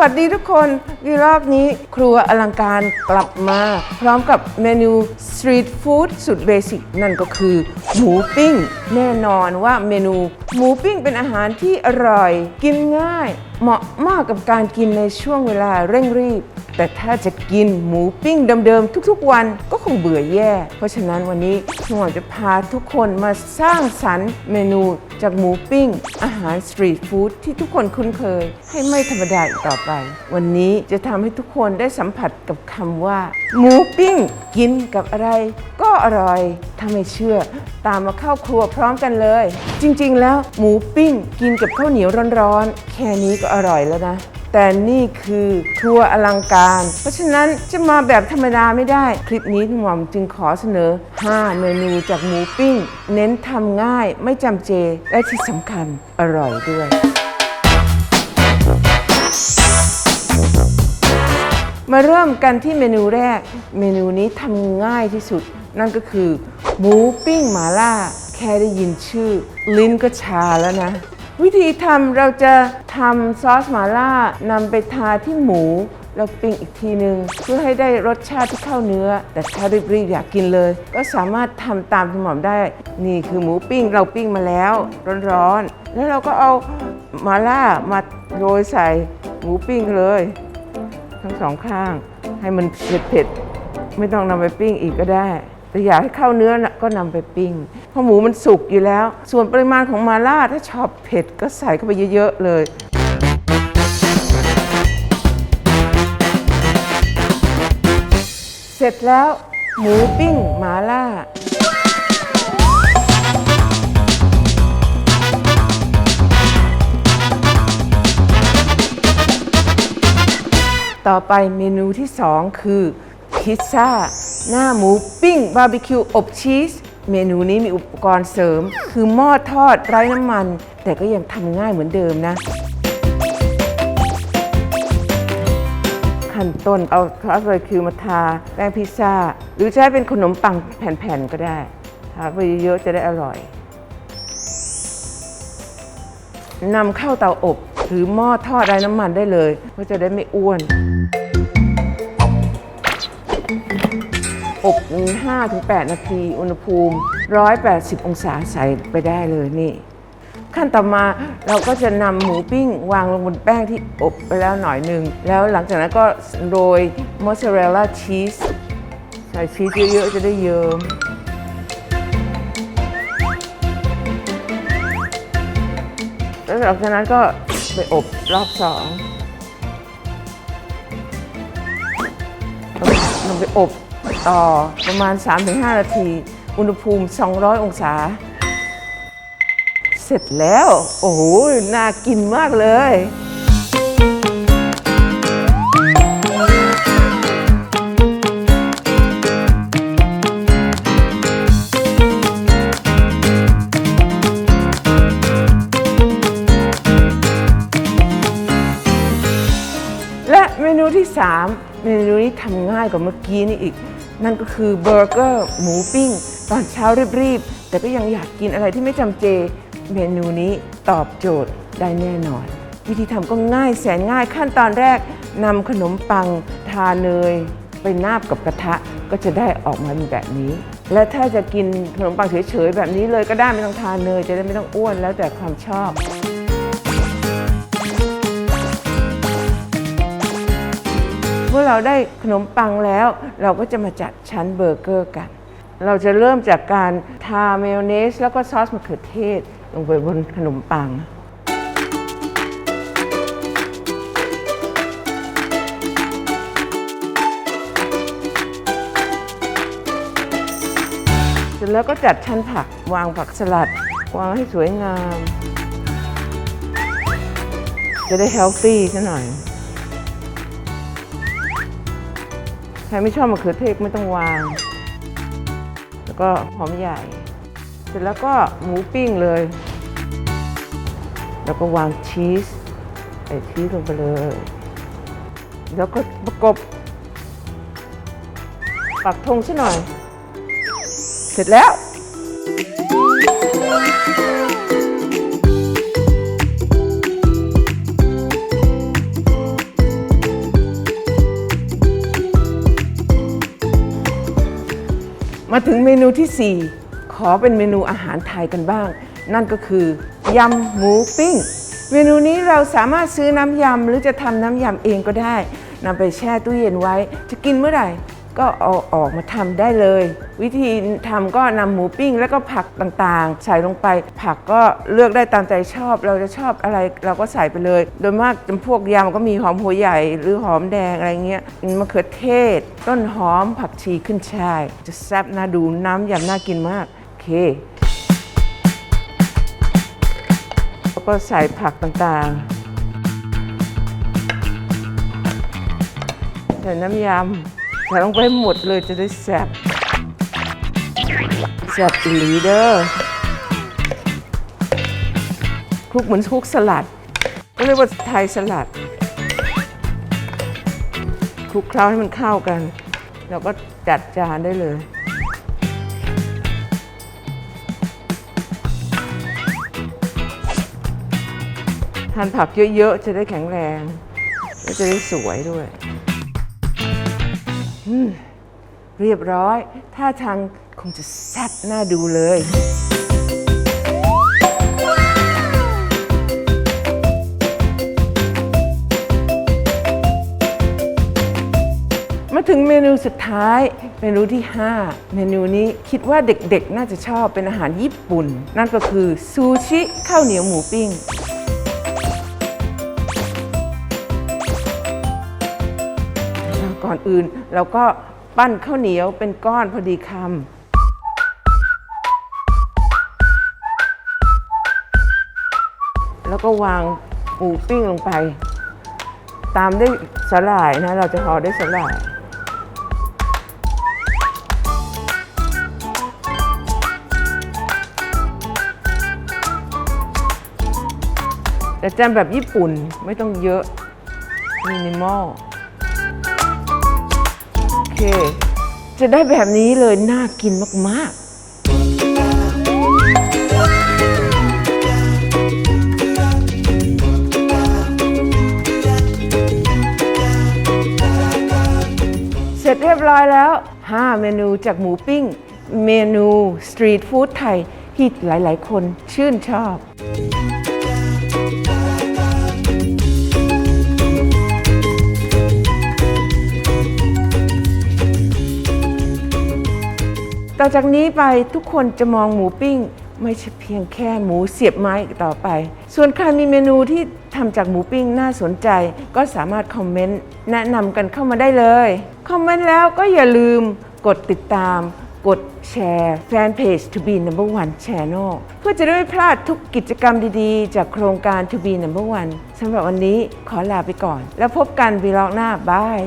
วัสดีทุกคนวีรอบนี้ครัวอลังการกลับมา พร้อมกับเมนูสตรีทฟู้ดสุดเบสิกนั่นก็คือหมูปิ้ง แน่นอนว่าเมนูหมูปิ้งเป็นอาหารที่อร่อย กินง่าย เหมาะมากกับการกินในช่วงเวลาเร่งรีบ แต่ถ้าจะกินหมูปิ้งเดิมๆทุกๆวันก็คงเบื่อแย่ เพราะฉะนั้นวันนี้หมอจะพาทุกคนมาสร้างสรรค์เมนู จากหมูปิ้ง อาหารสตรีทฟู้ดที่ทุกคนคุ้นเคย ให้ไม่ธรรมดาอีกต่อไป วันนี้จะทำให้ทุกคนได้สัมผัสกับคำว่า หมูปิ้ง กินกับอะไร ก็อร่อย ถ้าไม่เชื่อ ตามมาเข้าครัวพร้อมกันเลย จริงๆ แล้วหมูปิ้งกินกับข้าวเหนียวร้อนๆ แค่นี้ก็อร่อยแล้วนะ แต่นี่คือครัวอลังการ เพราะฉะนั้นจะมาแบบธรรมดาไม่ได้ คลิปนี้หม่อมจึงขอเสนอ 5 เมนูจากหมูปิ้ง เน้นทำง่ายไม่จำเจ และที่สำคัญอร่อยด้วย มาเริ่มกันที่เมนูแรก เมนูนี้ทำง่ายที่สุด นั่นก็คือ หมูปิ้งหมาล่า แค่ได้ยินชื่อ ลิ้นก็ชาแล้วนะ วิธีทำเราจะทำซอสหมาล่านำไปทาที่หมูแล้วปิ้งอีกทีหนึ่งเพื่อให้ได้รสชาติที่เข้าเนื้อ แต่ถ้ารีบๆอยากกินเลย ก็สามารถทำตามที่หมอมได้ นี่คือหมูปิ้งเราปิ้งมาแล้ว ร้อนๆ แล้วเราก็เอาหมาล่ามาโรยใส่หมูปิ้งเลย ทั้งสองข้างให้มันเผ็ดๆไม่ต้องนำไปปิ้งอีกก็ได้ แต่อยากให้เข้าเนื้อน่ะก็นำไปปิ้งเพราะหมูมันสุกอยู่แล้ว ส่วนปริมาณของมาล่าถ้าชอบเผ็ดก็ใส่เข้าไปเยอะๆเลยเสร็จแล้วหมูปิ้งหมาล่า ต่อไปเมนูที่2คือพิซซ่า หน้าหมูปิ้งบาร์บีคิวอบชีส เมนูนี้มีอุปกรณ์เสริม คือหม้อทอดไร้น้ำมัน แต่ก็ยังทำง่ายเหมือนเดิมนะ ขั้นต้นเอาซอสบาร์บีคิวมาทาแป้งพิซซ่า หรือใช้เป็นขนมปังแผ่นๆก็ได้ทาไปเยอะๆจะได้อร่อยนำเข้าเตาอบหรือหม้อทอดไร้น้ำมันได้เลยเพื่อจะได้ไม่อ้วน อบ5-8 นาที อุณหภูมิ 180 องศาใส่ไปได้เลยนี่ ขั้นต่อมาเราก็จะนำหมูปิ้งวางลงบนแป้งที่อบไปแล้วหน่อยหนึ่ง แล้วหลังจากนั้นก็โรยมอสซาเรลล่าชีสใส่ชีสเยอะๆ จะได้เยิ้มแล้วหลังจากนั้นก็ไปอบรอบสองลงไปอบ ต่อประมาณ 3-5 นาที อุณหภูมิ 200 องศา เสร็จแล้ว โอ้โห น่ากินมากเลยและเมนูที่ 3 เมนูนี้ทำง่ายกว่าเมื่อกี้นี่อีก นั่นก็คือเบอร์เกอร์หมูปิ้ง ตอนเช้ารีบๆ แต่ก็ยังอยากกินอะไรที่ไม่จำเจ เมนูนี้ตอบโจทย์ได้แน่นอน วิธีทำก็ง่ายแสนง่ายขั้นตอนแรกนำขนมปังทาเนย ไปนาบกับกระทะก็จะได้ออกมาเป็นแบบนี้ และถ้าจะกินขนมปังเฉยๆแบบนี้เลยก็ได้ไม่ต้องทาเนยจะได้ไม่ต้องอ้วนแล้วแต่ความชอบ เมื่อเราได้ขนมปังแล้ว เราก็จะมาจัดชั้นเบอร์เกอร์กัน เราจะเริ่มจากการทาเมยเนส แล้วก็ซอสมะเขือเทศ ลงไปบนขนมปังเสร็จแล้วก็จัดชั้นผักวางผักสลัด วางให้สวยงาม จะได้เฮลตี้ซะหน่อย ครไม่ชอบมะเขือเทศไม่ต้องวาง แล้วก็หอมใหญ่ เสร็จแล้วก็หมูปิ้งเลย แล้วก็วางชีสใส่ชีสลงไปเลย แล้วก็ประกบ ปักธงซะหน่อย เสร็จแล้ว มาถึงเมนูที่ 4 ขอเป็นเมนูอาหารไทยกันบ้าง นั่นก็คือยำหมูปิ้ง เมนูนี้เราสามารถซื้อน้ำยำหรือจะทำน้ำยำเองก็ได้นำไปแช่ตู้เย็นไว้ จะกินเมื่อไหร่ ก็เอาออกมาทำได้เลย วิธีทำก็นำหมูปิ้ง แล้วก็ผักต่างๆ ใส่ลงไป ผักก็เลือกได้ตามใจชอบ เราจะชอบอะไรเราก็ใส่ไปเลย โดยมากจำพวกยำก็มีหอมหัวใหญ่หรือหอมแดงอะไรเงี้ยมะเขือเทศ ต้นหอมผักชีขึ้นช่าย จะแซ่บน่าดูน้ำยำน่ากินมากโอเคแล้วก็ใส่ผักต่างๆใส่น้ำยำ ส่ลงไปหมดเลยจะได้แซ่บแซ่บอีหลีเดอร์คลุกเหมือนคลุกสลัด ก็เรียกว่าไทยสลัดคลุกเคล้าให้มันเข้ากันแล้วก็จัดจานได้เลยทานผักเยอะ ๆ จะได้แข็งแรง และจะได้สวยด้วย เรียบร้อยท่าทางคงจะแซ่บน่าดูเลย มาถึงเมนูสุดท้าย เมนูที่ 5 เมนูนี้คิดว่าเด็กๆ น่าจะชอบเป็นอาหารญี่ปุ่น นั่นก็คือซูชิข้าวเหนียวหมูปิ้ง อนอื่นเราก็ปั้นข้าวเหนียวเป็นก้อนพอดีคำแล้วก็วางหมูปิ้งลงไป ตามด้วยสลายนะ เราจะห่อด้วยสลาย แต่จำแบบญี่ปุ่นไม่ต้องเยอะมินิมอล เค จะได้แบบนี้เลยน่ากินมาก ๆเสร็จเรียบร้อยแล้ว 5 เมนูจากหมูปิ้ง เมนูสตรีทฟู้ดไทยที่หลาย ๆ คนชื่นชอบ ต่อจากนี้ไปทุกคนจะมองหมูปิ้ง ไม่ใช่เพียงแค่หมูเสียบไม้อีกต่อไป ส่วนใครมีเมนูที่ทำจากหมูปิ้งน่าสนใจ ก็สามารถคอมเมนต์แนะนำกันเข้ามาได้เลย คอมเมนต์แล้วก็อย่าลืมกดติดตาม กดแชร์แฟนเพจ To Be Number One Channel เพื่อจะได้ไม่พลาดทุกกิจกรรมดีๆ จากโครงการ To Be Number One สำหรับวันนี้ขอลาไปก่อน แล้วพบกันวีล็อกหน้าบาย